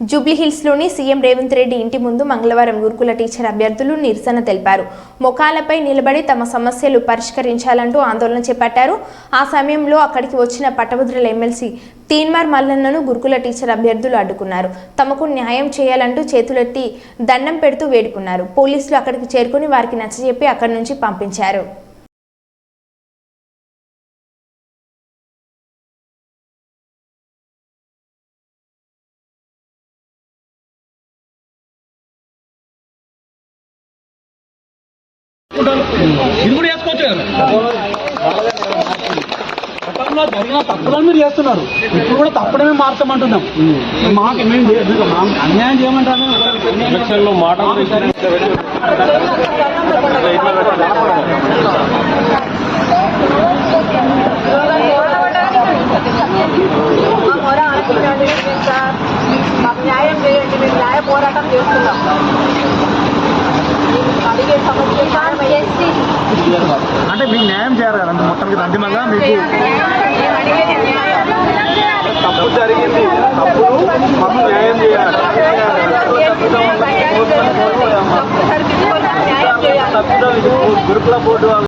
జూబ్లీహిల్స్లోని CM Revanth Reddy ఇంటి ముందు మంగళవారం గురుకుల టీచర్ అభ్యర్థులు నిరసన తెలిపారు. మొఖాలపై నిలబడి తమ సమస్యలు పరిష్కరించాలంటూ ఆందోళన చేపట్టారు. ఆ సమయంలో అక్కడికి వచ్చిన పట్టభద్రుల ఎమ్మెల్సీ తీన్మార్ మల్లన్నను గురుకుల టీచర్ అభ్యర్థులు అడ్డుకున్నారు. తమకు న్యాయం చేయాలంటూ చేతులెత్తి దండం పెడుతూ వేడుకున్నారు. పోలీసులు అక్కడికి చేరుకుని వారికి నచ్చజెప్పి అక్కడి నుంచి పంపించారు. ఇది కూడా చేసుకోవచ్చు కదా? గతంలో జరిగిన తప్పులను మీరు చేస్తున్నారు. ఇప్పుడు కూడా తప్పడమే మార్చమంటున్నాం. మాకు మేము చే- మాకు అన్యాయం చేయమంటారు? మాకు న్యాయం చేయండి మేము న్యాయ పోరాటం చేస్తున్నాం. అంటే మీకు న్యాయం చేయాలి కదా మొత్తానికి అంతిమంగా మీకు తప్పు జరిగింది తప్పుడు మాకు న్యాయం చేయాలి తప్పు సరిదిద్దుకొని న్యాయం చేయాలి. గురుకుల బోర్డు